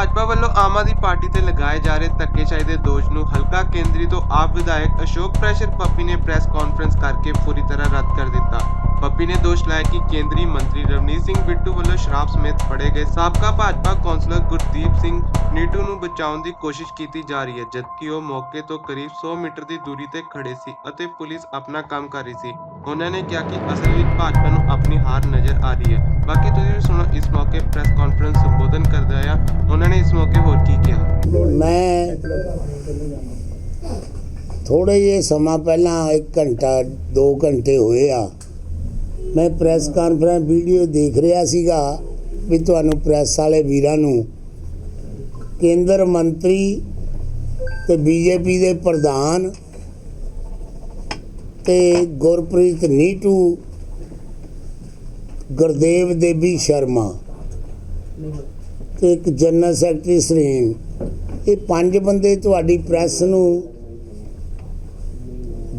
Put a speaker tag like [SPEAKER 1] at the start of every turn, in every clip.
[SPEAKER 1] ਭਾਜਪਾ ਵੱਲੋਂ ਆਮ ਆਦਮੀ ਪਾਰਟੀ ਤੇ ਲਗਾਏ ਜਾ ਰਹੇ ਧੱਕੇਸ਼ਾਹੀ ਦੇ ਦੋਸ਼ ਨੂੰ ਹਲਕਾ ਕੇਂਦਰੀ ਤੋਂ ਆਪ ਵਿਧਾਇਕ ਅਸ਼ੋਕ ਪ੍ਰੈਸ਼ਰ ਪੱਪੀ ਨੇ ਪ੍ਰੈਸ ਕਾਨਫਰੰਸ ਕਰਕੇ ਪੂਰੀ ਤਰ੍ਹਾਂ ਰੱਦ ਕਰ ਦਿੱਤਾ। ਪੱਪੀ ਨੇ ਦੋਸ਼ ਲਾਇਆ ਕਿ ਕੇਂਦਰੀ ਮੰਤਰੀ ਰਵਨੀਤ ਸਿੰਘ ਬਿੱਟੂ ਵੱਲੋਂ ਸ਼ਰਾਬ ਸਮੇਤ ਫੜੇ ਗਏ ਸਾਬਕਾ ਭਾਜਪਾ ਕੌਂਸਲਰ ਗੁਰਦੀਪ ਸਿੰਘ ਨੀਟੂ ਨੂੰ ਬਚਾਉਣ ਦੀ ਕੋਸ਼ਿਸ਼ ਕੀਤੀ ਜਾ ਰਹੀ ਹੈ, ਜਦਕਿ ਉਹ ਮੌਕੇ ਤੋਂ ਕਰੀਬ 100 ਮੀਟਰ ਦੀ ਦੂਰੀ ਤੇ ਖੜੇ ਸੀ ਅਤੇ ਪੁਲਿਸ ਆਪਣਾ ਕੰਮ ਕਰ ਰਹੀ ਸੀ। ਉਹਨਾਂ ਨੇ ਕਿਹਾ ਕਿ ਅਸਲ ਵਿੱਚ ਭਾਜਪਾ ਨੂੰ ਆਪਣੀ ਹਾਰ ਨਜ਼ਰ ਆ ਰਹੀ ਹੈ। ਬਾਕੀ ਤੁਸੀਂ ਸੁਣੋ, ਇਸ ਮੌਕੇ ਪ੍ਰੈਸ ਕਾਨਫਰੰਸ ਸੰਬੋਧਨ ਕਰਦਾ ਹੋਇਆ, ਉਹਨਾਂ ਨੇ ਇਸ ਮੌਕੇ ਹੋਰ ਕੀ ਕਿਹਾ?
[SPEAKER 2] ਮੈਂ ਥੋੜੇ ਜਿਹੇ ਸਮਾਂ ਪਹਿਲਾਂ 1 ਘੰਟਾ 2 ਘੰਟੇ ਹੋਏ ਆ। ਮੈਂ ਪ੍ਰੈਸ ਕਾਨਫਰੰਸ ਵੀਡੀਓ ਦੇਖ ਰਿਹਾ ਸੀਗਾ ਵੀ ਤੁਹਾਨੂੰ ਪ੍ਰੈਸ ਵਾਲੇ ਵੀਰਾਂ ਨੂੰ ਕੇਂਦਰ ਮੰਤਰੀ ਤੇ ਬੀਜੇਪੀ ਦੇ ਪ੍ਰਧਾਨ ਤੇ ਗੁਰਪ੍ਰੀਤ ਨੀਟੂ, ਗੁਰਦੇਵ ਦੇਵੀ ਸ਼ਰਮਾ ਤੇ ਇੱਕ ਜਨਰਲ ਸੈਕਟਰੀ ਸਰੀਨ। ਇਹ ਪੰਜ ਬੰਦੇ ਤੁਹਾਡੀ ਪ੍ਰੈਸ ਨੂੰ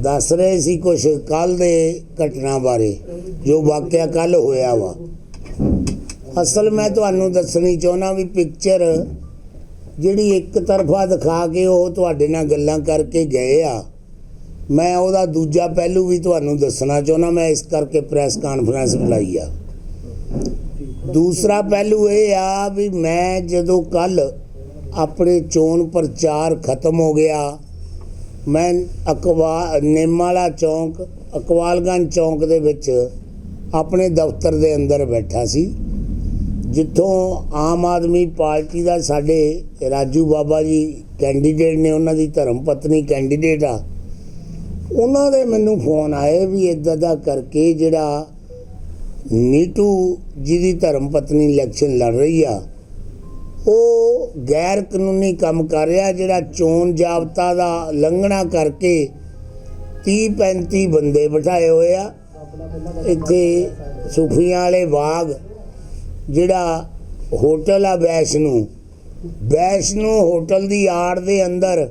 [SPEAKER 2] ਦੱਸ ਰਹੇ ਸੀ ਕੁਝ ਕੱਲ ਦੇ ਘਟਨਾ ਬਾਰੇ, ਜੋ ਵਾਕਿਆ ਕੱਲ ਹੋਇਆ ਵਾ। ਅਸਲ ਮੈਂ ਤੁਹਾਨੂੰ ਦੱਸਣੀ ਚਾਹੁੰਦਾ ਵੀ ਪਿਕਚਰ ਜਿਹੜੀ ਇੱਕ ਤਰਫਾ ਦਿਖਾ ਕੇ ਉਹ ਤੁਹਾਡੇ ਨਾਲ ਗੱਲਾਂ ਕਰਕੇ ਗਏ ਆ। ਮੈਂ ਉਹਦਾ ਦੂਜਾ ਪਹਿਲੂ ਵੀ ਤੁਹਾਨੂੰ ਦੱਸਣਾ ਚਾਹੁੰਦਾ, ਮੈਂ ਇਸ ਕਰਕੇ ਪ੍ਰੈਸ ਕਾਨਫਰੰਸ ਬੁਲਾਈ ਆ। ਦੂਸਰਾ ਪਹਿਲੂ ਇਹ ਆ ਵੀ ਮੈਂ ਜਦੋਂ ਕੱਲ ਆਪਣੇ ਚੋਣ ਪ੍ਰਚਾਰ ਖਤਮ ਹੋ ਗਿਆ ਮੈਂ ਅਕਵਾ ਨੇਮਾਲਾ ਚੌਂਕ, ਅਕਵਾਲਗੰਜ ਚੌਂਕ ਦੇ ਵਿੱਚ ਆਪਣੇ ਦਫ਼ਤਰ ਦੇ ਅੰਦਰ ਬੈਠਾ ਸੀ, ਜਿੱਥੋਂ ਆਮ ਆਦਮੀ ਪਾਰਟੀ ਦਾ ਸਾਡੇ ਰਾਜੂ ਬਾਬਾ ਜੀ ਕੈਂਡੀਡੇਟ ਨੇ, ਉਹਨਾਂ ਦੀ ਧਰਮ ਪਤਨੀ ਕੈਂਡੀਡੇਟ ਆ। ਉਹਨਾਂ ਦੇ ਮੈਨੂੰ ਫੋਨ ਆਏ ਵੀ ਇਦਾਂ ਦਾ ਕਰਕੇ ਜਿਹੜਾ ਨੀਟੂ ਜਿਹਦੀ ਧਰਮ ਪਤਨੀ ਇਲੈਕਸ਼ਨ ਲੜ ਰਹੀ ਆ ਉਹ ਗੈਰ ਕਾਨੂੰਨੀ ਕੰਮ ਕਰ ਰਿਹਾ ਜਿਹੜਾ ਚੋਣ ਜਾਬਤਾ ਦਾ ਲੰਘਣਾ ਕਰਕੇ 30 35 ਬੰਦੇ ਬਿਠਾਏ ਹੋਏ ਆ। ਇੱਥੇ ਸੁਫੀਆਂ ਵਾਲੇ ਬਾਗ, ਜਿਹੜਾ ਹੋਟਲ ਆ ਵੈਸ਼ਨੂ। ਵੈਸ਼ਨੂ ਹੋਟਲ ਦੀ ਆੜ ਦੇ ਅੰਦਰ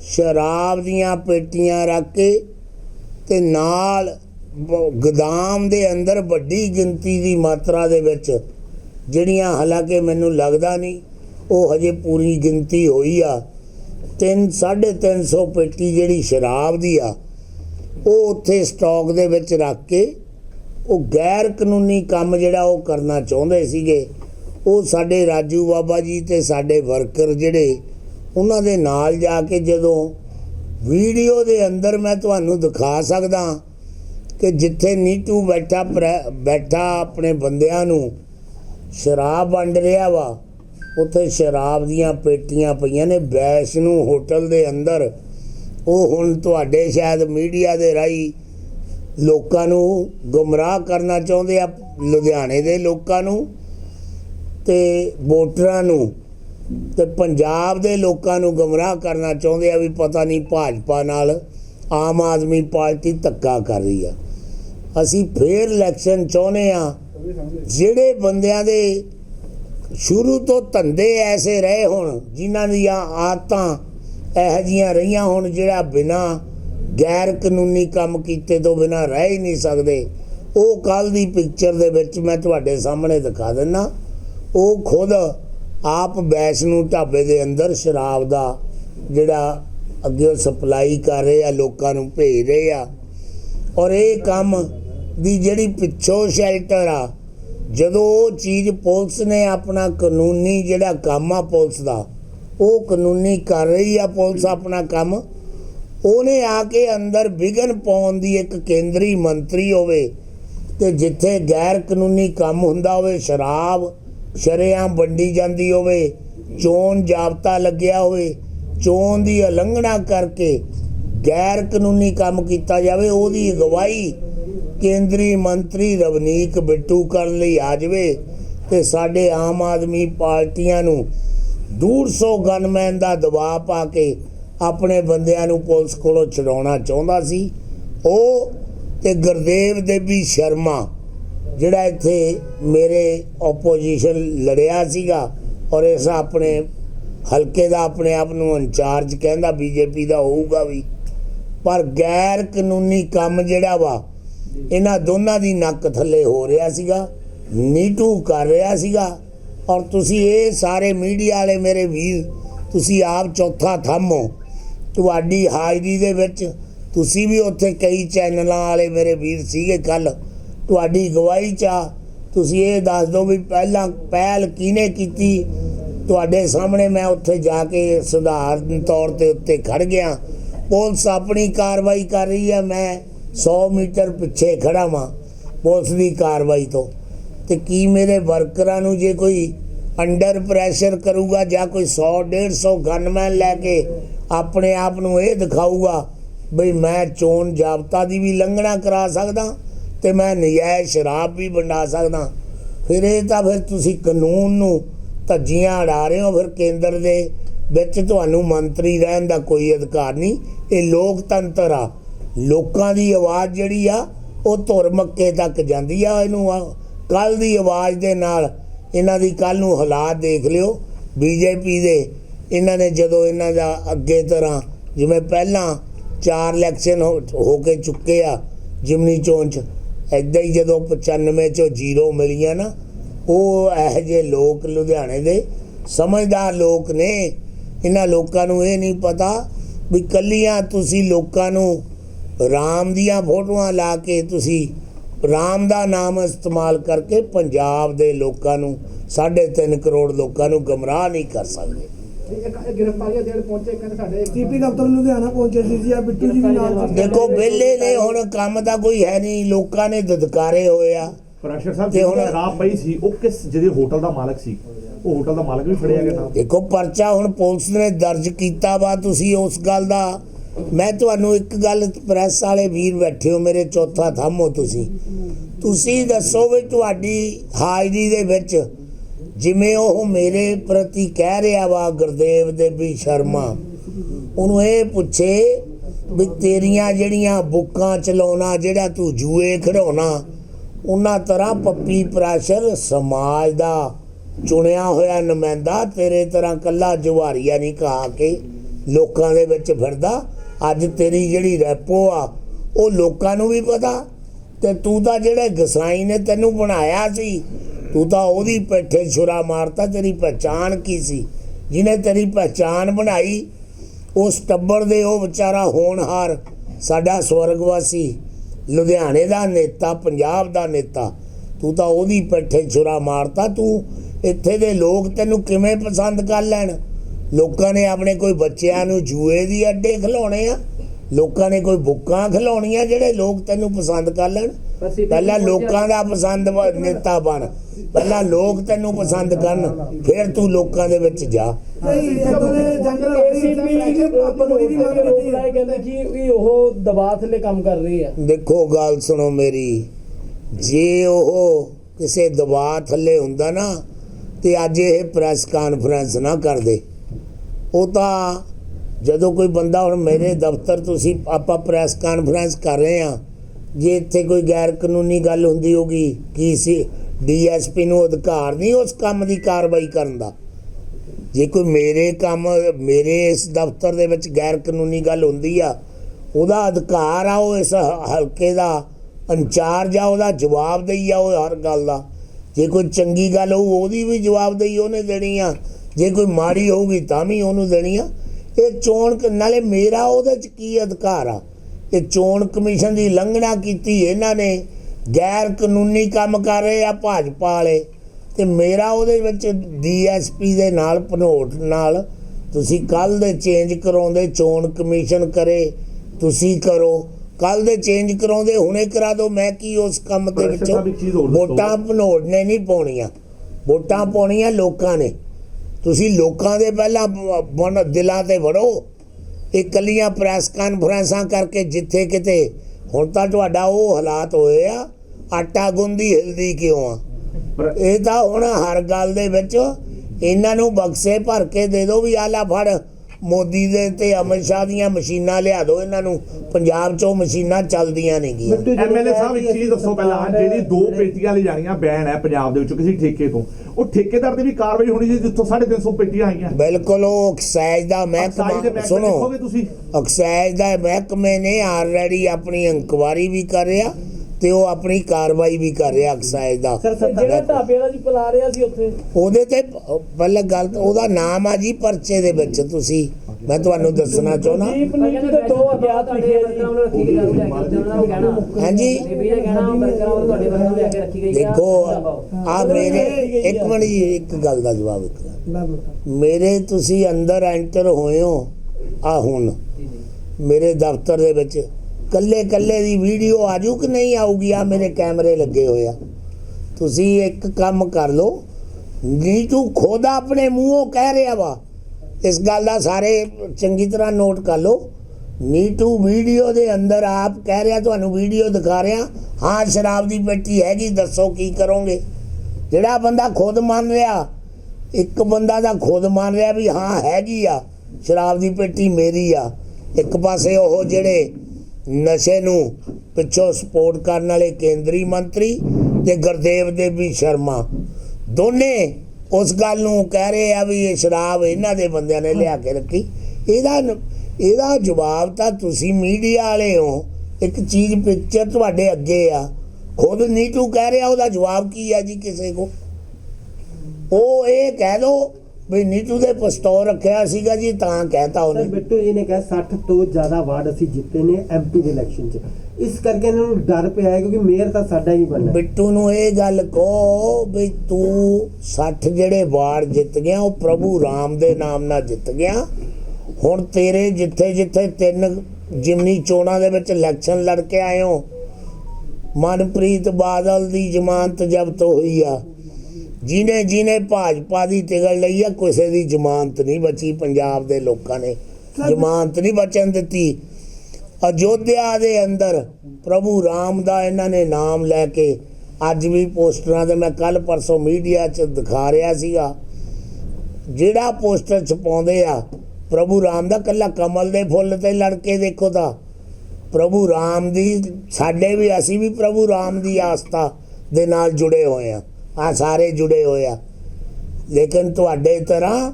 [SPEAKER 2] ਸ਼ਰਾਬ ਦੀਆਂ ਪੇਟੀਆਂ ਰੱਖ ਕੇ ਤੇ ਨਾਲ ਬ- ਗੋਦਾਮ ਦੇ ਅੰਦਰ ਵੱਡੀ ਗਿਣਤੀ ਦੀ ਮਾਤਰਾ ਦੇ ਵਿੱਚ ਜਿਹੜੀਆਂ ਹਾਲਾਂਕਿ ਮੈਨੂੰ ਲੱਗਦਾ ਨਹੀਂ, ਉਹ ਹਜੇ ਪੂਰੀ ਗਿਣਤੀ ਹੋਈ ਆ। 3 350 ਪੇਟੀ ਜਿਹੜੀ ਸ਼ਰਾਬ ਦੀ ਆ, ਉਹ ਉੱਥੇ ਸਟਾਕ ਦੇ ਵਿੱਚ ਰੱਖ ਕੇ, ਉਹ ਗੈਰ ਕਾਨੂੰਨੀ ਕੰਮ ਜਿਹੜਾ ਉਹ ਕਰਨਾ ਚਾਹੁੰਦੇ ਸੀਗੇ, ਉਹ ਸਾਡੇ ਰਾਜੂ ਬਾਬਾ ਜੀ ਤੇ ਸਾਡੇ ਵਰਕਰ ਜਿਹੜੇ, ਉਹਨਾਂ ਦੇ ਨਾਲ ਜਾ ਕੇ ਜਦੋਂ ਵੀਡੀਓ ਦੇ ਅੰਦਰ ਮੈਂ ਤੁਹਾਨੂੰ ਦਿਖਾ ਸਕਦਾ ਕਿ ਜਿੱਥੇ ਨੀਟੂ ਬੈਠਾ ਪ੍ਰੈ- ਬੈਠਾ ਆਪਣੇ ਬੰਦਿਆਂ ਨੂੰ ਸ਼ਰਾਬ ਵੰਡ ਰਿਹਾ ਵਾ। ਉੱਥੇ ਸ਼ਰਾਬ ਦੀਆਂ ਪੇਟੀਆਂ ਪਈਆਂ ਨੇ, ਵੈਸ਼ਨੂ ਹੋਟਲ ਦੇ ਅੰਦਰ। ਉਹ ਹੁਣ ਤੁਹਾਡੇ ਸ਼ਾਇਦ ਮੀਡੀਆ ਦੇ ਰਾਹੀਂ ਲੋਕਾਂ ਨੂੰ ਗੁੰਮਰਾਹ ਕਰਨਾ ਚਾਹੁੰਦੇ ਆ, ਲੁਧਿਆਣੇ ਦੇ ਲੋਕਾਂ ਨੂੰ ਤੇ ਵੋਟਰਾਂ ਨੂੰ ਤੇ ਪੰਜਾਬ ਦੇ ਲੋਕਾਂ ਨੂੰ ਗਮਰਾਹ ਕਰਨਾ ਚਾਹੁੰਦੇ ਆ ਵੀ ਪਤਾ ਨਹੀਂ ਭਾਜਪਾ ਨਾਲ ਆਮ ਆਦਮੀ ਪਾਰਟੀ ਧੱਕਾ ਕਰ ਰਹੀ ਆ। ਅਸੀਂ ਫੇਰ ਇਲੈਕਸ਼ਨ ਚਾਹੁੰਦੇ ਆ ਜਿਹੜੇ ਬੰਦਿਆਂ ਦੇ ਸ਼ੁਰੂ ਤੋਂ ਧੰਦੇ ਐਸੇ ਰਹੇ ਹੋਣ, ਜਿਨ੍ਹਾਂ ਦੀਆਂ ਆਦਤਾਂ ਇਹੋ ਜੀਆਂ ਰਹੀਆਂ ਹੋਣ, ਜਿਹੜਾ ਬਿਨਾ ਗੈਰ ਕਾਨੂੰਨੀ ਕੰਮ ਕੀਤੇ ਤੋਂ ਬਿਨਾ ਰਹਿ ਹੀ ਨਹੀਂ ਸਕਦੇ, ਉਹ ਕੱਲ ਦੀ ਪਿਕਚਰ ਦੇ ਵਿੱਚ ਮੈਂ ਤੁਹਾਡੇ ਸਾਹਮਣੇ ਦਿਖਾ ਦਿੰਨਾ ਉਹ ਖੁਦ ਆਪ ਵੈਸ਼ਨੂ ਢਾਬੇ ਦੇ ਅੰਦਰ ਸ਼ਰਾਬ ਦਾ ਜਿਹੜਾ ਅੱਗੇ ਸਪਲਾਈ ਕਰ ਰਹੇ ਆ, ਲੋਕਾਂ ਨੂੰ ਭੇਜ ਰਹੇ ਆ। ਔਰ ਇਹ ਕੰਮ ਦੀ ਜਿਹੜੀ ਪਿੱਛੋਂ ਸ਼ੈਲਟਰ ਆ, ਜਦੋਂ ਉਹ ਚੀਜ਼ ਪੁਲਿਸ ਨੇ ਆਪਣਾ ਕਾਨੂੰਨੀ ਜਿਹੜਾ ਕੰਮ ਆ ਪੁਲਿਸ ਦਾ, ਉਹ ਕਾਨੂੰਨੀ ਕਰ ਰਹੀ ਆ ਪੁਲਿਸ ਆਪਣਾ ਕੰਮ, ਉਹਨੇ ਆ ਕੇ ਅੰਦਰ ਵਿਗਨ ਪਾਉਣ ਦੀ ਇੱਕ ਕੇਂਦਰੀ ਮੰਤਰੀ ਹੋਵੇ ਤੇ ਜਿੱਥੇ ਗੈਰ ਕਾਨੂੰਨੀ ਕੰਮ ਹੁੰਦਾ ਹੋਵੇ, ਸ਼ਰਾਬ, ਸ਼ਰੇਆਮ ਵੰਡੀ ਜਾਂਦੀ ਹੋਵੇ, ਚੋਣ ਜਾਬਤਾ ਲੱਗਿਆ ਹੋਵੇ, ਚੋਣ ਦੀ ਉਲੰਘਣਾ ਕਰਕੇ ਗੈਰ ਕਾਨੂੰਨੀ ਕੰਮ ਕੀਤਾ ਜਾਵੇ, ਉਹਦੀ ਅਗਵਾਈ ਕੇਂਦਰੀ ਮੰਤਰੀ ਰਵਨੀਕ ਬਿੱਟੂ ਕਰਨ ਲਈ ਆ ਜਾਵੇ ਤੇ ਸਾਡੇ ਆਮ ਆਦਮੀ ਪਾਰਟੀਆਂ ਨੂੰ 150 ਗਨਮੈਨ ਦਾ ਦਬਾਅ ਪਾ ਕੇ ਆਪਣੇ ਬੰਦਿਆਂ ਨੂੰ ਪੁਲਿਸ ਕੋਲੋਂ ਛਡਾਉਣਾ ਚਾਹੁੰਦਾ ਸੀ। ਉਹ ਤੇ ਗੁਰਦੇਵ ਦੇਵੀ ਸ਼ਰਮਾ, ਜਿਹੜਾ ਇੱਥੇ ਮੇਰੇ ਆਪੋਜੀਸ਼ਨ ਲੜਿਆ ਸੀਗਾ ਔਰ ਇਸ ਆਪਣੇ ਹਲਕੇ ਦਾ ਆਪਣੇ ਆਪ ਨੂੰ ਇੰਚਾਰਜ ਕਹਿੰਦਾ, ਬੀਜੇਪੀ ਦਾ ਹੋਊਗਾ ਵੀ। ਪਰ ਗੈਰ ਕਾਨੂੰਨੀ ਕੰਮ ਜਿਹੜਾ ਵਾ ਇਹਨਾਂ ਦੋਨਾਂ ਦੀ ਨੱਕ ਥੱਲੇ ਹੋ ਰਿਹਾ ਸੀਗਾ ਨੀਟੂ ਕਰ ਰਿਹਾ ਸੀਗਾ। ਔਰ ਤੁਸੀਂ ਇਹ ਸਾਰੇ ਮੀਡੀਆ ਵਾਲੇ ਮੇਰੇ ਵੀਰ, ਤੁਸੀਂ ਆਪ ਚੌਥਾ ਥੰਮ ਹੋ। ਤੁਹਾਡੀ ਹਾਜ਼ਰੀ ਦੇ ਵਿੱਚ ਤੁਸੀਂ ਵੀ ਉੱਥੇ ਕਈ ਚੈਨਲਾਂ ਵਾਲੇ ਮੇਰੇ ਵੀਰ ਸੀਗੇ ਕੱਲ। ਤੁਹਾਡੀ ਗਵਾਹੀ ਚ ਆ। ਤੁਸੀਂ ਇਹ ਦੱਸ ਦਿਓ ਵੀ ਪਹਿਲਾਂ ਪਹਿਲ ਕਿਹਨੇ ਕੀਤੀ? ਤੁਹਾਡੇ ਸਾਹਮਣੇ ਮੈਂ ਉੱਥੇ ਜਾ ਕੇ ਸੁਧਾਰਨ ਤੌਰ ਤੇ ਉੱਤੇ ਖੜ ਗਿਆ। ਪੁਲਿਸ ਆਪਣੀ ਕਾਰਵਾਈ ਕਰ ਰਹੀ ਹੈ। ਮੈਂ 100 ਮੀਟਰ ਪਿੱਛੇ ਖੜਾ ਵਾਂ ਪੁਲਿਸ ਦੀ ਕਾਰਵਾਈ ਤੋਂ। ਤੇ ਕੀ ਮੇਰੇ ਵਰਕਰਾਂ ਨੂੰ ਜੇ ਕੋਈ ਅੰਡਰ ਪ੍ਰੈਸ਼ਰ ਕਰੂਗਾ ਜਾਂ ਕੋਈ 100 150 ਗਨਮੈਨ ਲੈ ਕੇ ਆਪਣੇ ਆਪ ਨੂੰ ਇਹ ਦਿਖਾਊਗਾ ਬਈ ਮੈਂ ਚੋਣ ਜਾਬਤਾ ਦੀ ਵੀ ਲੰਘਣਾ ਕਰਾ ਸਕਦਾ ਤੇ ਮੈਂ ਨਜਾਇਜ਼ ਸ਼ਰਾਬ ਵੀ ਵੰਡਾ ਸਕਦਾ। ਫਿਰ ਇਹ ਤਾਂ ਫਿਰ ਤੁਸੀਂ ਕਾਨੂੰਨ ਨੂੰ ਧੱਜੀਆਂ ਉਡਾ ਰਹੇ ਹੋ, ਫਿਰ ਕੇਂਦਰ ਦੇ ਵਿੱਚ ਤੁਹਾਨੂੰ ਮੰਤਰੀ ਰਹਿਣ ਦਾ ਕੋਈ ਅਧਿਕਾਰ ਨਹੀਂ। ਇਹ ਲੋਕਤੰਤਰ ਆ। ਲੋਕਾਂ ਦੀ ਆਵਾਜ਼ ਜਿਹੜੀ ਆ, ਉਹ ਧੁਰ ਮੱਕੇ ਤੱਕ ਜਾਂਦੀ ਆ ਇਹਨੂੰ ਕੱਲ ਦੀ ਆਵਾਜ਼ ਦੇ ਨਾਲ ਇਹਨਾਂ ਦੀ ਕੱਲ ਨੂੰ ਹਾਲਾਤ ਦੇਖ ਲਿਓ। ਬੀਜੇਪੀ ਦੇ ਇਹਨਾਂ ਨੇ ਜਦੋਂ ਇਹਨਾਂ ਦਾ ਅੱਗੇ ਤਰ੍ਹਾਂ ਜਿਵੇਂ ਪਹਿਲਾਂ ਚਾਰ ਇਲੈਕਸ਼ਨ ਹੋ ਹੋ ਕੇ ਚੁੱਕੇ ਆ ਜਿਮਨੀ ਚੋਣ ਚ ਐਦਾਂ ਹੀ ਜਦੋਂ 95 ਚੋਂ ਜ਼ੀਰੋ ਮਿਲੀਆਂ ਨਾ, ਉਹ ਇਹੋ ਜਿਹੇ ਲੋਕ ਲੁਧਿਆਣੇ ਦੇ ਸਮਝਦਾਰ ਲੋਕ ਨੇ। ਇਹਨਾਂ ਲੋਕਾਂ ਨੂੰ ਇਹ ਨਹੀਂ ਪਤਾ ਵੀ ਕੱਲੀਆਂ ਤੁਸੀਂ ਲੋਕਾਂ ਨੂੰ ਰਾਮ ਦੀਆਂ ਫੋਟੋਆਂ ਲਾ ਕੇ ਤੁਸੀਂ ਰਾਮ ਦਾ ਨਾਮ ਇਸਤੇਮਾਲ ਕਰਕੇ ਪੰਜਾਬ ਦੇ ਲੋਕਾਂ ਨੂੰ 3.5 ਕਰੋੜ ਲੋਕਾਂ ਨੂੰ ਗਮਰਾਹ ਨਹੀਂ ਕਰ ਸਕਦੇ।
[SPEAKER 3] ਗ੍ਰਿਫਤਾਰੀਆਂ ਜਿਹੜੇ ਪਹੁੰਚੇ ਕਹਿੰਦੇ ਸਾਡੇ
[SPEAKER 4] ਸੀਪੀ ਦਫ਼ਤਰ ਲੁਧਿਆਣਾ ਪਹੁੰਚੇ ਸੀ ਜੀ ਆ ਬਿੱਟੂ ਜੀ ਵੀ ਨਾਲ ਸੀ
[SPEAKER 2] ਦੇਖੋ ਵਿਹਲੇ ਨੇ ਹੁਣ ਕੰਮ ਦਾ ਕੋਈ ਹੈ ਨਹੀਂ ਲੋਕਾਂ ਨੇ ਦਦਕਾਰੇ ਹੋਏ ਆ।
[SPEAKER 5] ਪ੍ਰੈਸ਼ਰ ਸਾਹਿਬ
[SPEAKER 2] ਤੇ
[SPEAKER 5] ਤੇ
[SPEAKER 2] ਹੁਣ-
[SPEAKER 5] ਹੁਣ ਰਾਮ ਪਈ ਸੀ ਉਹ ਕਿਸ ਜਿਹਦੇ ਹੋਟਲ ਦਾ ਮਾਲਕ ਸੀ? ਉਹ ਹੋਟਲ ਦਾ ਮਾਲਕ ਵੀ ਫੜਿਆ ਗਿਆ
[SPEAKER 2] ਦੇਖੋ ਪਰਚਾ ਹੁਣ ਪੁਲਿਸ ਨੇ ਦਰਜ ਕੀਤਾ ਵਾ ਤੁਸੀਂ ਉਸ ਗੱਲ ਦਾ ਮੈਂ ਤੁਹਾਨੂੰ ਇੱਕ ਗੱਲ ਪ੍ਰੈਸ ਵਾਲੇ ਵੀਰ ਬੈਠੇ ਹੋ, ਮੇਰੇ ਚੌਥਾ ਥੰਮ ਹੋ ਤੁਸੀਂ। ਤੁਸੀਂ ਦੱਸੋ ਵੀ ਤੁਹਾਡੀ ਹਾਜ਼ਰੀ ਦੇ ਵਿੱਚ ਜਿਵੇਂ ਉਹ ਮੇਰੇ ਪ੍ਰਤੀ ਕਹਿ ਰਿਹਾ ਵਾ, ਗੁਰਦੇਵ ਦੇ ਵੀ ਸ਼ਰਮਾ, ਉਹਨੂੰ ਇਹ ਪੁੱਛੇ ਵੀ ਤੇਰੀਆਂ ਜਿਹੜੀਆਂ ਬੁੱਕਾਂ ਚਲਾਉਣਾ, ਜਿਹੜਾ ਤੂੰ ਜੂਏ ਖੜਾਉਣਾ ਉਹਨਾਂ ਤਰ੍ਹਾਂ ਪੱਪੀ ਪ੍ਰਾਸ਼ਰ ਸਮਾਜ ਦਾ ਚੁਣਿਆ ਹੋਇਆ ਨੁਮਾਇੰਦਾ ਤੇਰੇ ਤਰ੍ਹਾਂ ਕੱਲਾ ਜਵਾਰੀਆ ਨਹੀਂ ਕਹਾ ਕੇ ਲੋਕਾਂ ਦੇ ਵਿੱਚ ਫਿਰਦਾ। ਅੱਜ ਤੇਰੀ ਜਿਹੜੀ ਰੈਪੋ ਆ, ਉਹ ਲੋਕਾਂ ਨੂੰ ਵੀ ਪਤਾ ਤੇ ਤੂੰ ਤਾਂ ਜਿਹੜੇ ਗਸਾਈ ਨੇ ਤੈਨੂੰ ਬਣਾਇਆ ਸੀ, ਤੂੰ ਤਾਂ ਉਹਦੀ ਪੈਠੇ ਛੁਰਾ ਮਾਰਤਾ, ਤੇਰੀ ਪਛਾਣ ਕੀ ਸੀ? ਜਿਹਨੇ ਤੇਰੀ ਪਛਾਣ ਬਣਾਈ ਉਸ ਟੱਬਰ ਦੇ ਉਹ ਵਿਚਾਰਾ ਹੋਣਹਾਰ ਸਾਡਾ ਸਵਰਗਵਾਸੀ, ਲੁਧਿਆਣੇ ਦਾ ਨੇਤਾ, ਪੰਜਾਬ ਦਾ ਨੇਤਾ, ਤੂੰ ਤਾਂ ਉਹਦੀ ਪੈਠੇ ਛੁਰਾ ਮਾਰਤਾ, ਤੂੰ ਇੱਥੇ ਦੇ ਲੋਕ ਤੈਨੂੰ ਕਿਵੇਂ ਪਸੰਦ ਕਰ ਲੈਣ? ਲੋਕਾਂ ਨੇ ਆਪਣੇ ਕੋਈ ਬੱਚਿਆਂ ਨੂੰ ਜੂਏ ਦੀ ਅੱਡੇ ਖਿਲਾਉਣੇ ਆ? ਲੋਕਾਂ ਨੇ ਕੋਈ ਬੁੱਕਾਂ ਖਿਲਾਉਣੀਆਂ ਜਿਹੜੇ ਲੋਕ ਤੈਨੂੰ ਪਸੰਦ ਕਰ ਲੈਣ? ਪਹਿਲਾਂ ਲੋਕਾਂ ਦਾ ਪਸੰਦ ਨੇਤਾ ਬਣ। ਪਹਿਲਾਂ ਲੋਕ ਤੈਨੂੰ ਪਸੰਦ ਕਰਨ। ਫਿਰ ਤੂੰ ਲੋਕਾਂ ਦੇ ਵਿੱਚ ਜਾ। ਦੇਖੋ ਗੱਲ ਸੁਣੋ ਮੇਰੀ। ਜੇ ਉਹ ਕਿਸੇ ਦਬਾਅ ਥੱਲੇ ਹੁੰਦਾ ਨਾ ਤੇ ਅੱਜ ਇਹ ਪ੍ਰੈਸ ਕਾਨਫਰੰਸ ਨਾ ਕਰਦੇ ਉਹ ਤਾਂ ਜਦੋਂ ਕੋਈ ਬੰਦਾ ਹੁਣ ਮੇਰੇ ਦਫ਼ਤਰ ਤੁਸੀਂ ਆਪਾਂ ਪ੍ਰੈਸ ਕਾਨਫਰੰਸ ਕਰ ਰਹੇ ਆ ਜੇ ਇੱਥੇ ਕੋਈ ਗੈਰ ਕਾਨੂੰਨੀ ਗੱਲ ਹੁੰਦੀ ਹੋਗੀ ਕੀ ਸੀ ਡੀਐਸਪੀ ਨੂੰ ਅਧਿਕਾਰ ਨਹੀਂ ਉਸ ਕੰਮ ਦੀ ਕਾਰਵਾਈ ਕਰਨ ਦਾ? ਜੇ ਕੋਈ ਮੇਰੇ ਕੰਮ, ਮੇਰੇ ਇਸ ਦਫ਼ਤਰ ਦੇ ਵਿੱਚ ਗੈਰ ਕਾਨੂੰਨੀ ਗੱਲ ਹੁੰਦੀ ਆ, ਉਹਦਾ ਅਧਿਕਾਰ ਆ, ਉਹ ਇਸ ਹਲਕੇ ਦਾ ਇੰਚਾਰਜ ਆ, ਉਹਦਾ ਜਵਾਬ ਦੇਈ ਆ, ਉਹ ਹਰ ਗੱਲ ਦਾ। ਜੇ ਕੋਈ ਚੰਗੀ ਗੱਲ ਹੋਊ, ਉਹਦੀ ਵੀ ਜਵਾਬ ਦੇਈ ਉਹਨੇ ਦੇਣੀ ਆ। ਜੇ ਕੋਈ ਮਾੜੀ ਹੋਊਗੀ ਤਾਂ ਵੀ ਉਹਨੂੰ ਦੇਣੀ ਆ ਇਹ ਚੋਣ ਨਾਲੇ ਮੇਰਾ ਉਹਦੇ ਚ ਕੀ ਅਧਿਕਾਰ ਆ? ਇਹ ਚੋਣ ਕਮਿਸ਼ਨ ਦੀ ਲੰਘਣਾ ਕੀਤੀ ਇਹਨਾਂ ਨੇ। ਗੈਰ ਕਾਨੂੰਨੀ ਕੰਮ ਕਰ ਰਹੇ ਆ ਭਾਜਪਾ ਵਾਲੇ। ਤੇ ਮੇਰਾ ਉਹਦੇ ਵਿੱਚ ਡੀਐਸਪੀ ਦੇ ਨਾਲ ਭਨੋਟ ਨਾਲ ਤੁਸੀਂ ਕੱਲ ਦੇ ਚੇਂਜ ਕਰਾਉਂਦੇ ਚੋਣ ਕਮਿਸ਼ਨ ਕਰੇ ਤੁਸੀਂ ਕਰੋ। ਕੱਲ ਦੇ ਚੇਂਜ ਕਰਾਉਂਦੇ ਹੁਣੇ ਕਰਾ ਦਿਓ। ਮੈਂ ਕੀ ਉਸ ਕੰਮ ਦੇ ਵਿੱਚ। ਵੋਟਾਂ ਭਨੋਟ ਨੇ ਨਹੀਂ ਪਾਉਣੀਆਂ। ਵੋਟਾਂ ਪਾਉਣੀਆਂ ਲੋਕਾਂ ਨੇ। ਤੁਸੀਂ ਲੋਕਾਂ ਦੇ ਪਹਿਲਾਂ ਬਣ ਦਿਲਾਂ ਤੇ ਵੜੋ। ਇਹ ਕੱਲੀਆਂ ਪ੍ਰੈਸ ਕਾਨਫਰੰਸਾਂ ਕਰਕੇ ਜਿੱਥੇ ਕਿਤੇ ਹੁਣ ਤਾਂ ਤੁਹਾਡਾ ਉਹ ਹਾਲਾਤ ਹੋਏ ਆ ਆਟਾ ਗੁੰਦੀ ਹਿਲਦੀ ਕਿਉਂ ਆ? ਇਹ ਤਾਂ ਹੁਣ ਹਰ ਗੱਲ ਦੇ ਵਿੱਚ ਇਹਨਾਂ ਨੂੰ ਬਕਸੇ ਭਰ ਕੇ ਦੇ ਦਿਓ ਵੀ ਆਲਾ ਫੜ। ਮੋਦੀ ਦੇ ਤੇ ਅਮਿਤ ਸ਼ਾਹ ਦੀਆਂ ਮਸ਼ੀਨਾਂ ਲਿਆ ਦਿਓ ਇਹਨਾਂ ਨੂੰ ਪੰਜਾਬ 'ਚੋਂ ਮਸ਼ੀਨਾਂ ਚੱਲਦੀਆਂ ਨਹੀਂ ਗੀਆਂ।
[SPEAKER 5] ਐਮਐਲਏ ਸਾਹਿਬ ਇੱਕ ਚੀਜ਼ ਦੱਸੋ ਪਹਿਲਾਂ ਜਿਹੜੀ ਦੋ ਪੇਟੀਆਂ ਲਈ ਜਾਣੀਆਂ ਬੈਨ ਹੈ ਪੰਜਾਬ ਦੇ ਵਿੱਚ ਕਿਸੇ ਠੇਕੇ ਤੋਂ ਉਹ ਠੇਕੇਦਾਰ ਦੀ ਵੀ ਕਾਰਵਾਈ ਹੋਣੀ ਸੀ ਜਿੱਥੋਂ 350 ਪੇਟੀਆਂ ਆਈਆਂ।
[SPEAKER 2] ਬਿਲਕੁਲ ਉਹ ਐਕਸਾਈਜ਼ ਦਾ ਮਹਿਕਮਾ ਸੁਣੋ ਐਕਸਾਈਜ਼ ਦਾ ਮਹਿਕਮੇ ਨੇ ਆਲਰੇਡੀ ਆਪਣੀ ਇਨਕੁਆਰੀ ਵੀ ਕਰ ਰਿਹਾ ਤੇ ਉਹ ਆਪਣੀ ਕਾਰਵਾਈ ਵੀ ਕਰ ਰਿਹਾ ਐਕਸਾਈਜ਼ ਦਾ।
[SPEAKER 3] ਜਿਹੜਾ ਢਾਬੇ ਦਾ ਜੀ ਪਲਾ ਰਿਹਾ ਸੀ ਉੱਥੇ।
[SPEAKER 2] ਉਹਦੇ ਤੇ ਪਹਿਲਾਂ ਗੱਲ ਉਹਦਾ ਨਾਮ ਆ ਜੀ ਪਰਚੇ ਦੇ ਵਿੱਚ ਤੁਸੀਂ। ਮੈਂ ਤੁਹਾਨੂੰ ਦੱਸਣਾ
[SPEAKER 3] ਜੀ
[SPEAKER 2] ਹਾਂਜੀ। ਦੇਖੋ ਆ ਮੇਰੇ ਇੱਕ ਮਿੰਟ ਜੀ ਇੱਕ ਗੱਲ ਦਾ ਜਵਾਬ ਇੱਕ ਮੇਰੇ ਤੁਸੀਂ ਅੰਦਰ ਐਂਟਰ ਹੋਏ ਹੋ ਆ ਹੁਣ। ਮੇਰੇ ਦਫ਼ਤਰ ਦੇ ਵਿੱਚ ਕੱਲੇ ਕੱਲੇ ਦੀ ਵੀਡੀਓ ਆਜੂ ਕਿ ਨਹੀਂ ਆਊਗੀ? ਆ ਮੇਰੇ ਕੈਮਰੇ ਲੱਗੇ ਹੋਏ ਆ। ਤੁਸੀਂ ਇੱਕ ਕੰਮ ਕਰ ਲਓ। ਨੀਟੂ ਖੁਦ ਆਪਣੇ ਮੂੰਹੋਂ ਕਹਿ ਰਿਹਾ ਵਾ। ਇਸ ਗੱਲ ਦਾ ਸਾਰੇ ਚੰਗੀ ਤਰ੍ਹਾਂ ਨੋਟ ਕਰ ਲਓ। ਨੀਟੂ ਵੀਡੀਓ ਦੇ ਅੰਦਰ ਆਪ ਕਹਿ ਰਿਹਾ, ਤੁਹਾਨੂੰ ਵੀਡੀਓ ਦਿਖਾ ਰਿਹਾ। ਹਾਂ, ਸ਼ਰਾਬ ਦੀ ਪੇਟੀ ਹੈਗੀ, ਦੱਸੋ ਕੀ ਕਰੋਗੇ? ਜਿਹੜਾ ਬੰਦਾ ਖੁਦ ਮੰਨ ਰਿਹਾ, ਇੱਕ ਬੰਦਾ ਦਾ ਖੁਦ ਮੰਨ ਰਿਹਾ ਵੀ ਹਾਂ, ਹੈਗੀ ਆ। ਸ਼ਰਾਬ ਦੀ ਪੇਟੀ ਮੇਰੀ ਆ। ਇੱਕ ਪਾਸੇ ਉਹ ਜਿਹੜੇ ਨਸ਼ੇ ਨੂੰ ਪਿੱਛੋਂ ਸਪੋਰਟ ਕਰਨ ਵਾਲੇ ਕੇਂਦਰੀ ਮੰਤਰੀ ਤੇ ਗੁਰਦੇਵ ਦੇਵੀ ਸ਼ਰਮਾ। ਦੋਨੇ ਉਸ ਗੱਲ ਨੂੰ ਕਹਿ ਰਹੇ ਆ ਵੀ ਇਹ ਸ਼ਰਾਬ ਇਹਨਾਂ ਦੇ ਬੰਦਿਆਂ ਨੇ ਲਿਆ ਕੇ ਰੱਖੀ। ਇਹਦਾ ਇਹਦਾ ਜਵਾਬ ਤਾਂ ਤੁਸੀਂ ਮੀਡੀਆ ਵਾਲੇ ਹੋ। ਇੱਕ ਚੀਜ਼ ਪਿਕਚਰ ਤੁਹਾਡੇ ਅੱਗੇ ਆ। ਖੁਦ ਨੀਟੂ ਕਹਿ ਰਿਹਾ ਉਹਦਾ ਜਵਾਬ ਕੀ ਆ ਜੀ ਕਿਸੇ ਕੋ? ਉਹ ਇਹ ਕਹਿ ਦੋ ਵੀ ਨੀਟੂ ਦੇ ਪਸਤੌਲ ਰੱਖਿਆ ਸੀਗਾ ਜੀ ਤਾਂ ਕਹਿਤਾ
[SPEAKER 6] ਸਰ
[SPEAKER 2] ਉਹਨੇ
[SPEAKER 6] ਬਿੱਟੂ ਜੀ ਨੇ ਕਿਹਾ 60 ਤੋਂ ਜ਼ਿਆਦਾ ਵਾਰਡ ਅਸੀਂ ਜਿੱਤੇ ਨੇ ਐਮਪੀ ਦੇ ਇਲੈਕਸ਼ਨ 'ਚ। ਇਸ ਕਰਕੇ ਇਹਨਾਂ ਨੂੰ ਡਰ ਪਿਆ ਹੈ ਕਿਉਂਕਿ ਮੇਅਰ ਤਾਂ ਸਾਡਾ ਹੀ ਬਣਨਾ।
[SPEAKER 2] ਬਿੱਟੂ ਨੂੰ ਇਹ ਗੱਲ ਕਹੋ ਵੀ ਤੂੰ 60 ਜਿਹੜੇ ਵਾਰਡ ਜਿੱਤ ਗਿਆ ਉਹ ਪ੍ਰਭੂ ਰਾਮ ਦੇ ਨਾਮ ਨਾਲ ਜਿੱਤ ਗਿਆ। ਹੁਣ ਤੇਰੇ ਜਿੱਥੇ ਜਿੱਥੇ ਤਿੰਨ ਜਿਮਨੀ ਚੋਣਾਂ ਦੇ ਵਿੱਚ ਇਲੈਕਸ਼ਨ ਲੜ ਕੇ ਆਏ ਹੋ ਮਨਪ੍ਰੀਤ ਬਾਦਲ ਦੀ ਜ਼ਮਾਨਤ ਜ਼ਬਤ ਹੋਈ ਆ। ਜਿਨੇ ਜਿਨੇ ਭਾਜਪਾ ਦੀ ਟਿਕਟ ਲਈ ਆ ਕਿਸੇ ਦੀ ਜ਼ਮਾਨਤ ਨਹੀਂ ਬਚੀ ਪੰਜਾਬ ਦੇ ਲੋਕਾਂ ਨੇ। ਜ਼ਮਾਨਤ ਨਹੀਂ ਬਚਣ ਦਿੱਤੀ। ਅਯੋਧਿਆ ਦੇ ਅੰਦਰ ਪ੍ਰਭੂ ਰਾਮ ਦਾ ਇਹਨਾਂ ਨੇ ਨਾਮ ਲੈ ਕੇ ਅੱਜ ਵੀ ਪੋਸਟਰਾਂ ਤੇ ਮੈਂ ਕੱਲ ਪਰਸੋਂ ਮੀਡੀਆ 'ਚ ਦਿਖਾ ਰਿਹਾ ਸੀਗਾ। ਜਿਹੜਾ ਪੋਸਟਰ ਛਪਾਉਂਦੇ ਆ ਪ੍ਰਭੂ ਰਾਮ ਦਾ ਕੱਲਾ ਕਮਲ ਦੇ ਫੁੱਲ ਤੇ ਲੜ ਕੇ ਦੇਖੋ ਤਾਂ। ਪ੍ਰਭੂ ਰਾਮ ਦੀ ਸਾਡੇ ਵੀ ਅਸੀਂ ਵੀ ਪ੍ਰਭੂ ਰਾਮ ਦੀ ਆਸਥਾ ਦੇ ਨਾਲ ਜੁੜੇ ਹੋਏ ਆ। ਆ ਸਾਰੇ ਜੁੜੇ ਹੋਏ ਆ। ਲੇਕਿਨ ਤੁਹਾਡੇ ਤਰ੍ਹਾਂ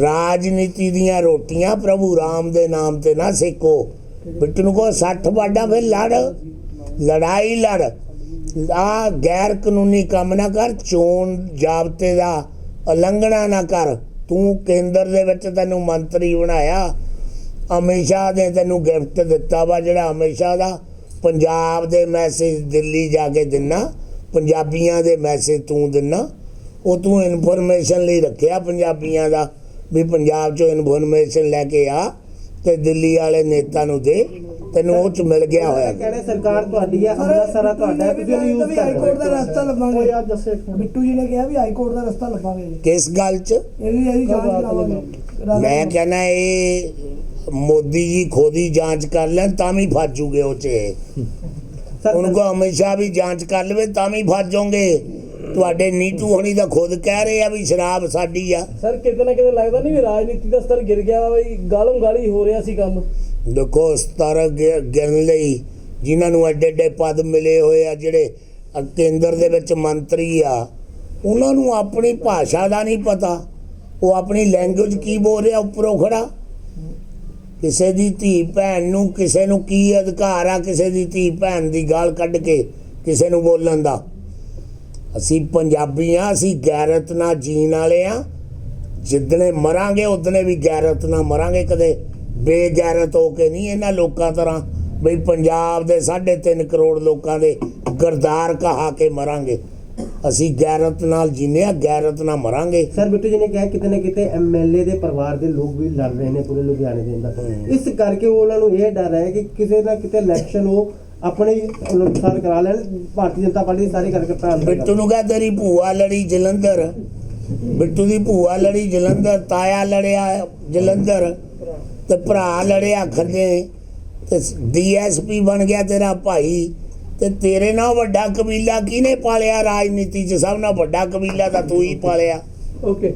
[SPEAKER 2] ਰਾਜਨੀਤੀ ਦੀਆਂ ਰੋਟੀਆਂ ਪ੍ਰਭੂ ਰਾਮ ਦੇ ਨਾਮ ਤੇ ਨਾ ਸੇਕੋ। ਬਿੱਟੂ ਨੂੰ ਕੋ 60 ਵਾਡਾ ਫਿਰ ਲੜ। ਲੜਾਈ ਲੜ। ਆ ਗੈਰ ਕਾਨੂੰਨੀ ਕੰਮ ਨਾ ਕਰ, ਚੋਣ ਜਾਬਤੇ ਦਾ ਉਲੰਘਣਾ ਨਾ ਕਰ। ਤੂੰ ਕੇਂਦਰ ਦੇ ਵਿੱਚ ਤੈਨੂੰ ਮੰਤਰੀ ਬਣਾਇਆ। ਹਮੇਸ਼ਾ ਨੇ ਤੈਨੂੰ ਗਿਫਟ ਦਿੱਤਾ ਵਾ, ਜਿਹੜਾ ਹਮੇਸ਼ਾ ਦਾ ਪੰਜਾਬ ਦੇ ਮੈਸੇਜ ਦਿੱਲੀ ਜਾ ਕੇ ਦਿਨਾ। ਪੰਜਾਬੀਆਂ ਦੇ ਮੈਸੇਜ ਤੂੰ ਦਿਨਾ। ਉਹ ਤੂੰ ਇਨਫੋਰਮੇਸ਼ਨ ਲਈ ਰੱਖਿਆ ਪੰਜਾਬੀਆਂ ਦਾ ਵੀ ਪੰਜਾਬ ਚੋਂ ਇਨਫੋਰਮੇਸ਼ਨ ਲੈ ਕੇ ਆ ਤੇ ਦਿੱਲੀ ਵਾਲੇ ਨੇਤਾ ਨੂੰ ਦੇ ਤੈਨੂੰ ਉਹ ਚ ਮਿਲ ਗਿਆ ਹੋਇਆ।
[SPEAKER 6] ਕਹਿੰਦੇ ਸਰਕਾਰ ਤੁਹਾਡੀ ਹੈ ਅਮਲਾ ਸਾਰਾ ਤੁਹਾਡਾ ਹੈ ਤੁਸੀਂ ਯੂਜ਼ ਕਰ
[SPEAKER 4] ਹਾਈ ਕੋਰਟ ਦਾ ਰਸਤਾ ਲੱਭਾਂਗੇ ਬਿੱਟੂ ਜੀ ਨੇ ਕਿਹਾ ਵੀ ਹਾਈ ਕੋਰਟ ਦਾ ਰਸਤਾ ਲੱਭਾਂਗੇ
[SPEAKER 2] ਕਿਸ ਗੱਲ ਚ?
[SPEAKER 4] ਇਹਦੀ ਇਹਦੀ ਜਾਂਚ ਕਰਾਵਾਂਗੇ।
[SPEAKER 2] ਮੈਂ ਕਹਿੰਦਾ ਇਹ ਮੋਦੀ ਜੀ ਖੋਦੀ ਜਾਂਚ ਕਰ ਲੈਣ ਤਾਂ ਵੀ ਫਸ ਜੂਗੇ ਉਹ ਚ ਇਹ। ਉਹਨਾਂ ਕੋ ਹਮੇਸ਼ਾ ਵੀ ਜਾਂਚ ਕਰ ਲਵੇ ਤਾਂ ਵੀ ਫਸ ਜਾਓਗੇ ਤੁਹਾਡੇ ਨੀਤੂ ਹਣੀ ਤਾਂ ਖੁਦ ਕਹਿ ਰਹੇ ਆ ਵੀ ਸ਼ਰਾਬ ਸਾਡੀ ਆ।
[SPEAKER 3] ਸਰ ਕਿਤੇ ਨਾ ਕਿਤੇ ਲੱਗਦਾ ਨਹੀਂ ਵੀ ਰਾਜਨੀਤੀ ਦਾ ਸਤਰ ਗਿਰ ਗਿਆ ਬਈ ਗਾਲਮ ਗਾਲੀ ਹੋ ਰਿਹਾ ਸੀ ਕੰਮ।
[SPEAKER 2] ਦੇਖੋ ਸਤਰ ਗਿਰਨ ਲਈ ਜਿਨ੍ਹਾਂ ਨੂੰ ਐਡੇ ਐਡੇ ਪਦ ਮਿਲੇ ਹੋਏ ਆ ਜਿਹੜੇ ਕੇਂਦਰ ਦੇ ਵਿੱਚ ਮੰਤਰੀ ਆ ਉਹਨਾਂ ਨੂੰ ਆਪਣੀ ਭਾਸ਼ਾ ਦਾ ਨਹੀਂ ਪਤਾ। ਉਹ ਆਪਣੀ ਲੈਂਗੁਏਜ ਕੀ ਬੋਲ ਰਿਹਾ ਉੱਪਰੋਂ ਖੜਾ। ਕਿਸੇ ਦੀ ਧੀ ਭੈਣ ਨੂੰ, ਕਿਸੇ ਨੂੰ ਕੀ ਅਧਿਕਾਰ ਆ ਕਿਸੇ ਦੀ ਧੀ ਭੈਣ ਦੀ ਗਾਲ ਕੱਢ ਕੇ ਕਿਸੇ ਨੂੰ ਬੋਲਣ ਦਾ? ਅਸੀਂ ਪੰਜਾਬੀ ਆ, ਅਸੀਂ ਗੈਰਤ ਨਾਲ ਜੀਣ ਵਾਲੇ ਆ। ਜਿੱਦਣੇ ਮਰਾਂਗੇ ਉਦਣੇ ਵੀ ਗੈਰਤ ਨਾਲ ਮਰਾਂਗੇ ਕਦੇ। ਬੇਗੈਰਤ ਹੋ ਕੇ ਨਹੀਂ ਇਹਨਾਂ ਲੋਕਾਂ ਤਰ੍ਹਾਂ। ਬਈ ਪੰਜਾਬ ਦੇ 3.5 ਕਰੋੜ ਲੋਕਾਂ ਦੇ ਗਰਦਾਰ ਕਹਾ ਕੇ ਮਰਾਂਗੇ। ਅਸੀਂ ਗੈਰਤ ਨਾਲ ਜੀਨੇ ਆ ਗੈਰਤ ਨਾਲ ਮਰਾਂਗੇ।
[SPEAKER 6] ਸਰ ਬਿੱਟੂ ਜੀ ਨੇ ਕਿਹਾ ਕਿਤੇ ਨਾ ਕਿਤੇ ਐਮਐਲਏ ਦੇ ਪਰਿਵਾਰ ਦੇ ਲੋਕ ਵੀ ਲੜ ਰਹੇ ਨੇ ਪੂਰੇ ਲੁਧਿਆਣੇ ਦੇ ਅੰਦਰ। ਇਸ ਕਰਕੇ ਉਹ ਉਹਨਾਂ ਨੂੰ ਇਹ ਡਰ ਹੈ ਕਿ ਕਿਸੇ ਨਾ ਕਿਤੇ ਇਲੈਕਸ਼ਨ ਉਹ ਆਪਣੇ ਅਨੁਸਾਰ ਕਰਾ ਲੈਣ ਭਾਰਤੀ ਜਨਤਾ ਪਾਰਟੀ ਦੇ ਸਾਰੇ ਕਾਰਜਕਰਤਾ ਅੰਦਰ
[SPEAKER 2] ਬਿੱਟੂ ਨੂੰ ਕਹ ਤੇਰੀ ਭੂਆ ਲੜੀ ਜਲੰਧਰ। ਬਿੱਟੂ ਦੀ ਭੂਆ ਲੜੀ ਜਲੰਧਰ ਤਾਇਆ ਲੜਿਆ ਜਲੰਧਰ ਤੇ ਭਰਾ ਲੜਿਆ ਖੰਨੇ ਤੇ ਡੀਐਸਪੀ ਬਣ ਗਿਆ ਤੇਰਾ ਭਾਈ। ਤੇ ਤੇਰੇ ਨਾਲ ਵੱਡਾ ਕਬੀਲਾ ਕਿਹਨੇ ਪਾਲਿਆ? ਰਾਜਨੀਤੀ 'ਚ ਸਭ ਨਾਲ ਵੱਡਾ ਕਬੀਲਾ ਤਾਂ ਤੂੰ ਹੀ ਪਾਲਿਆ।
[SPEAKER 3] ਓਕੇ